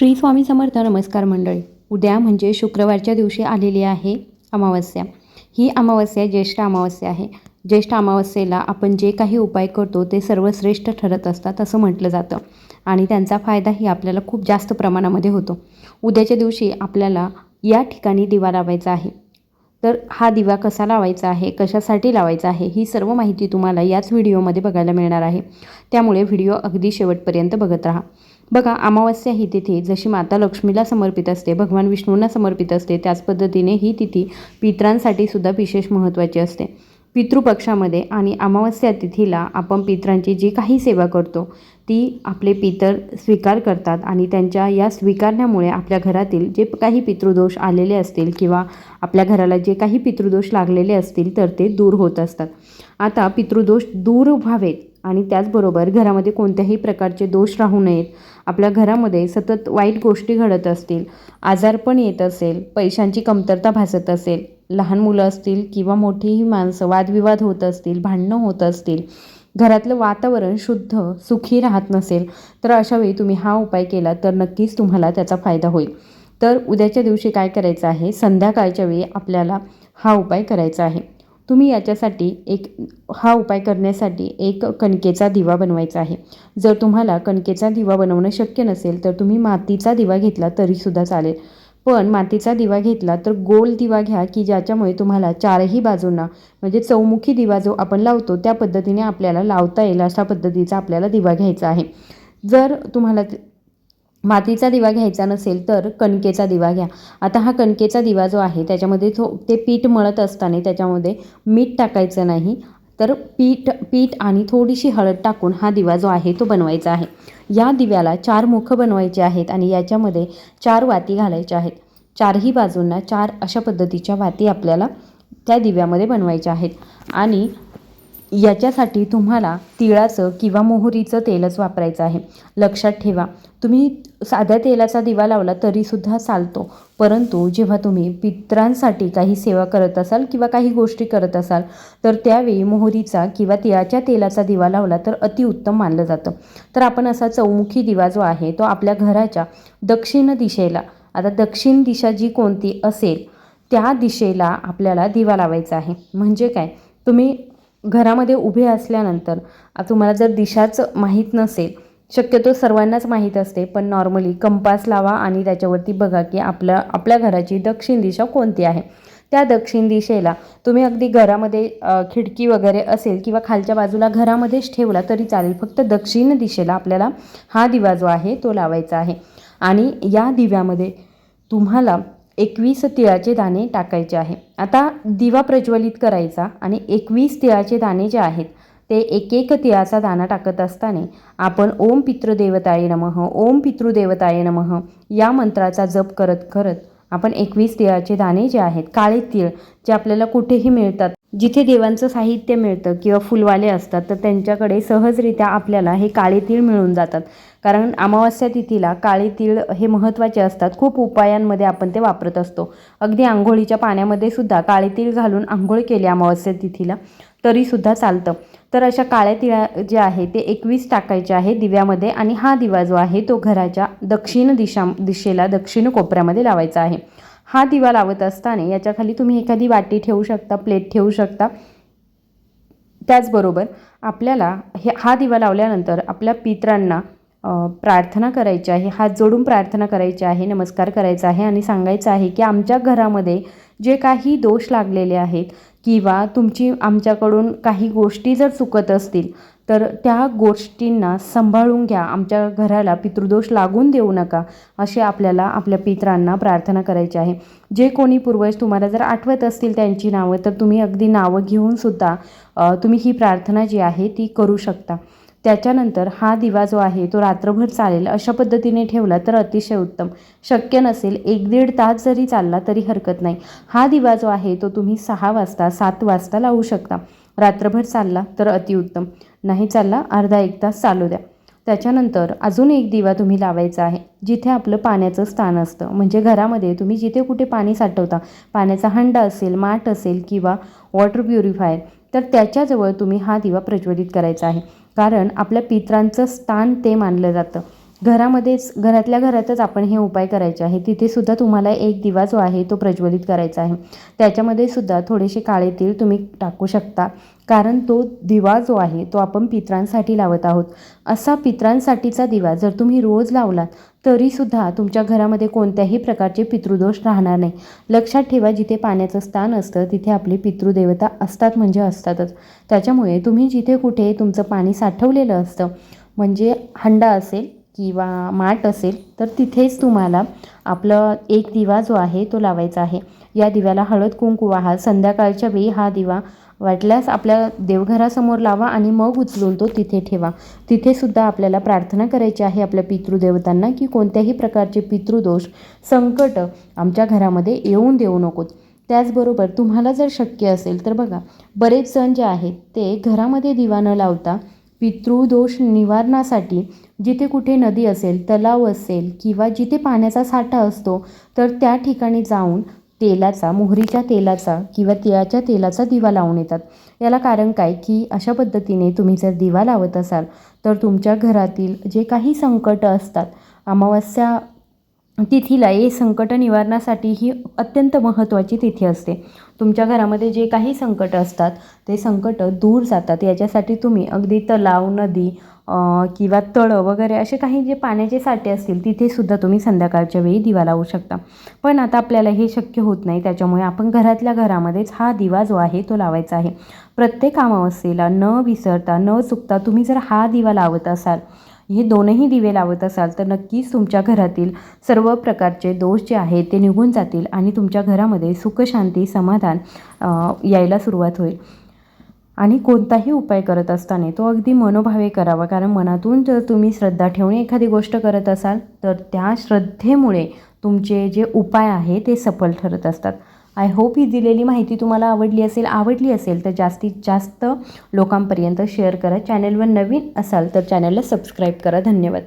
श्री स्वामी समर्थ नमस्कार मंडळी. उद्या म्हणजे शुक्रवारच्या दिवशी आलेली आहे अमावस्या. ही अमावस्या ज्येष्ठ अमावस्या आहे. ज्येष्ठ अमावस्येला आपण जे काही उपाय करतो ते सर्वश्रेष्ठ ठरत असतात असं म्हटलं जातं आणि त्यांचा फायदाही आपल्याला खूप जास्त प्रमाणामध्ये होतो. उद्याच्या दिवशी आपल्याला या ठिकाणी दिवा लावायचा आहे. तर हा दिवा कसा लावायचा आहे कशासाठी लावायचा आहे ही सर्व माहिती तुम्हाला याच व्हिडिओमध्ये बघायला मिळणार आहे. त्यामुळे व्हिडिओ अगदी शेवटपर्यंत बघत राहा. बघा अमावस्या ही तिथी जशी माता लक्ष्मीला समर्पित असते भगवान विष्णूंना समर्पित असते त्याच पद्धतीने ही तिथी पित्रांसाठी सुद्धा विशेष महत्त्वाची असते. पितृपक्षामध्ये आणि अमावस्या तिथीला आपण पितरांची जी काही सेवा करतो ती आपले पितर स्वीकार करतात आणि त्यांच्या या स्वीकारण्यामुळे आपल्या घरातील जे काही पितृदोष आलेले असतील किंवा आपल्या घराला जे काही पितृदोष लागलेले असतील तर ते दूर होत असतात. आता पितृदोष दूर व्हावेत. आणि त्याचबरोबर घरामध्ये कोणत्याही प्रकारचे दोष राहू नयेत. आपल्या घरामध्ये सतत वाईट गोष्टी घडत असतील आजारपण येत असेल पैशांची कमतरता भासत असेल लहान मुलं असतील किंवा मोठीही माणसं वादविवाद होत असतील भांडणं होत असतील घरातलं वातावरण शुद्ध सुखी राहत नसेल तर अशावेळी तुम्ही हा उपाय केला तर नक्कीच तुम्हाला त्याचा फायदा होईल. तर उद्याच्या दिवशी काय करायचं आहे? संध्याकाळच्या वेळी आपल्याला हा उपाय करायचा आहे. तुम्ही याच्यासाठी एक हा उपाय करण्यासाठी एक कणकेचा दिवा बनवायचा आहे. जर तुम्हाला कणकेचा दिवा बनवणं शक्य नसेल तर तुम्ही मातीचा दिवा घेतला तरीसुद्धा चालेल. पण मातीचा दिवा घेतला तर गोल दिवा घ्या की ज्याच्यामुळे तुम्हाला चारही बाजूंना म्हणजे चौमुखी दिवा जो आपण लावतो त्या पद्धतीने आपल्याला लावता येईल अशा पद्धतीचा आपल्याला दिवा घ्यायचा आहे. जर तुम्हाला मातीचा दिवा घ्यायचा नसेल तर कणकेचा दिवा घ्या. आता हा कणकेचा दिवा जो आहे त्याच्यामध्ये थो ते पीठ मळत असताना त्याच्यामध्ये मीठ टाकायचं नाही. तर पीठ पीठ आणि थोडीशी हळद टाकून हा दिवा जो आहे तो बनवायचा आहे. या दिव्याला चार मुख बनवायचे आहेत आणि याच्यामध्ये चार वाती घालायच्या आहेत. चारही बाजूंना चार अशा पद्धतीच्या वाती आपल्याला त्या दिव्यामध्ये बनवायच्या आहेत. आणि याच्यासाठी तुम्हाला तिळाचं किंवा मोहरीचं तेलच वापरायचं आहे. लक्षात ठेवा. तुम्ही साध्या तेलाचा दिवा लावला तरीसुद्धा चालतो. परंतु जेव्हा तुम्ही पित्रांसाठी काही सेवा करत असाल किंवा काही गोष्टी करत असाल तर त्यावेळी मोहरीचा किंवा तिळाच्या तेलाचा दिवा लावला तर अतिउत्तम मानलं जातं. तर आपण असा चौमुखी दिवा जो आहे तो आपल्या घराच्या दक्षिण दिशेला आता दक्षिण दिशा जी कोणती असेल त्या दिशेला आपल्याला दिवा लावायचा आहे. म्हणजे काय? तुम्ही घरामध्ये उभे असल्यानंतर तुम्हाला जर दिशाच माहीत नसेल शक्यतो सर्वांनाच माहीत असते पण नॉर्मली कंपास लावा आणि त्याच्यावरती बघा की आपल्या आपल्या घराची दक्षिण दिशा कोणती आहे. त्या दक्षिण दिशेला तुम्ही अगदी घरामध्ये खिडकी वगैरे असेल किंवा खालच्या बाजूला घरामध्येच ठेवला तरी चालेल. फक्त दक्षिण दिशेला आपल्याला हा दिवा जो आहे तो लावायचा आहे. आणि या दिव्यामध्ये तुम्हाला एकवीस तिळाचे दाणे टाकायचे आहे. आता दिवा प्रज्वलित करायचा आणि एकवीस तिळाचे दाणे जे आहेत ते एक एक तिळाचा दाणा टाकत असताना आपण ओम पितृदेवताय नमः ओम पितृदेवताय नमः या मंत्राचा जप करत करत आपण एकवीस तिळाचे दाणे जे आहेत काळे तीळ जे आपल्याला कुठेही मिळतात जिथे देवांचं साहित्य मिळतं किंवा फुलवाले असतात तर त्यांच्याकडे सहजरित्या आपल्याला हे काळे तीळ मिळून जातात. कारण अमावस्या तिथीला काळे तीळ हे महत्त्वाचे असतात. खूप उपायांमध्ये आपण ते वापरत असतो. अगदी आंघोळीच्या पाण्यामध्ये सुद्धा काळे तीळ घालून आंघोळ केली अमावस्या तिथीला तरीसुद्धा चालतं. तर अशा काळ्या तिळा जे आहे ते एकवीस टाकायचे आहे दिव्यामध्ये आणि हा दिवा जो आहे तो घराच्या दक्षिण दिशा दिशेला दक्षिण कोपऱ्यामध्ये लावायचा आहे. हा दिवा लावत असताना याच्याखाली तुम्ही एखादी वाटी ठेवू शकता प्लेट ठेवू शकता. त्याचबरोबर आपल्याला हे हा दिवा लावल्यानंतर आपल्या पित्रांना प्रार्थना करायची आहे हात जोडून प्रार्थना करायची आहे नमस्कार करायचा आहे आणि सांगायचं आहे की आमच्या घरामध्ये जे काही दोष लागलेले आहेत किंवा तुमची आमच्याकडून काही गोष्टी जर चुकत असतील तर त्या गोष्टींना सांभाळून घ्या. आमच्या घराला पितृदोष लागून देऊ नका असे आपल्याला आपल्या पित्रांना प्रार्थना करायची आहे. जे कोणी पूर्वज तुम्हाला जर आठवत असतील त्यांची नावं तर तुम्ही अगदी नावं घेऊनसुद्धा तुम्ही ही प्रार्थना जी आहे ती करू शकता. त्याच्यानंतर हा दिवा जो आहे तो रात्रभर चालेल अशा पद्धतीने ठेवला तर अतिशय उत्तम. शक्य नसेल एक दीड तास जरी चालला तरी हरकत नाही. हा दिवा जो आहे तो तुम्ही सहा वाजता सात वाजता लावू शकता. रात्रभर चालला तर अतिउत्तम. नाही चालला अर्धा एक तास चालू द्या. त्याच्यानंतर अजून एक दिवा तुम्ही लावायचा आहे जिथे आपलं पाण्याचं स्थान असतं. म्हणजे घरामध्ये तुम्ही जिथे कुठे पाणी साठवता पाण्याचा हंडा असेल माठ असेल किंवा वॉटर प्युरिफायर तर त्याच्याजवळ तुम्ही हा दिवा प्रज्वलित करायचा आहे. कारण आपल्या पित्रांचं स्थान ते मानलं जातं. घरामध्येच घरातल्या घरातच आपण हे उपाय करायचे आहे. तिथे सुद्धा तुम्हाला एक दिवा जो आहे तो प्रज्वलित करायचा आहे. त्याच्यामध्ये सुद्धा थोडेसे काळे तीळ तुम्ही टाकू शकता. कारण तो दिवा जो आहे तो आपण पितरांसाठी लावत आहोत. असा पितरांसाठीचा दिवा जर तुम्ही रोज लावलात तरीसुद्धा तुमच्या घरामध्ये कोणत्याही प्रकारचे पितृदोष राहणार नाही. लक्षात ठेवा जिथे पाण्याचं स्थान असतं तिथे आपली पितृदेवता असतात म्हणजे असतातच. त्याच्यामुळे तुम्ही जिथे कुठे तुमचं पाणी साठवलेलं असतं म्हणजे हंडा असेल किंवा माठ असेल तर तिथेच तुम्हाला आपलं एक दिवा जो आहे तो लावायचा आहे. या दिव्याला हळद कुंकू वाहा संध्याकाळच्या वेळी हा दिवा वाटल्यास आपल्या देवघरासमोर लावा आणि मग उचलून तो तिथे ठेवा. तिथेसुद्धा आपल्याला प्रार्थना करायची आहे आपल्या पितृदेवतांना की कोणत्याही प्रकारचे पितृदोष संकट आमच्या घरामध्ये येऊन देऊ नकोत. त्याचबरोबर तुम्हाला जर शक्य असेल तर बघा बरेच जण जे आहेत ते घरामध्ये दिवा न लावता पितृदोष निवारणासाठी जिथे कुठे नदी असेल तलाव असेल किंवा जिथे पाण्याचा साठा असतो तर त्या ठिकाणी जाऊन तेलाचा मोहरीच्या तेलाचा किंवा तिळाच्या तेलाचा दिवा लावून येतात. याला कारण काय? की अशा पद्धतीने तुम्ही जर दिवा लावत असाल तर तुमच्या घरातील जे काही संकट असतात अमावस्या तिथीला हे संकट निवारणासाठी ही अत्यंत महत्त्वाची तिथी असते. तुमच्या घरामध्ये जे काही संकट असतात ते संकट दूर जातात. याच्यासाठी तुम्ही अगदी तलाव नदी किंवा तळं वगैरे असे काही जे पाण्याचे साठे असतील तिथेसुद्धा तुम्ही संध्याकाळच्या वेळी दिवा लावू शकता. पण आता आपल्याला हे शक्य होत नाही. त्याच्यामुळे आपण घरातल्या घरामध्येच हा दिवा जो आहे तो लावायचा आहे. प्रत्येक अमावस्येला न विसरता न चुकता तुम्ही जर हा दिवा लावत असाल हे दोनही दिवे लावत असाल तर नक्कीच तुमच्या घरातील सर्व प्रकारचे दोष जे आहेत ते निघून जातील आणि तुमच्या घरामध्ये सुखशांती समाधान यायला सुरुवात होईल. आणि कोणताही उपाय करत असताना तो अगदी मनोभावे करावा. कारण मनातून जर तुम्ही श्रद्धा ठेवून एखादी गोष्ट करत असाल तर त्या श्रद्धेमुळे तुमचे जे उपाय आहे ते सफल ठरत असतात. आय होप ही दिलेली माहिती तुम्हाला आवडली असेल आवडली असेल तर जास्तीत जास्त लोकांपर्यंत शेअर करा. चॅनलवर नवीन असाल तर चॅनलला सबस्क्राईब करा. धन्यवाद.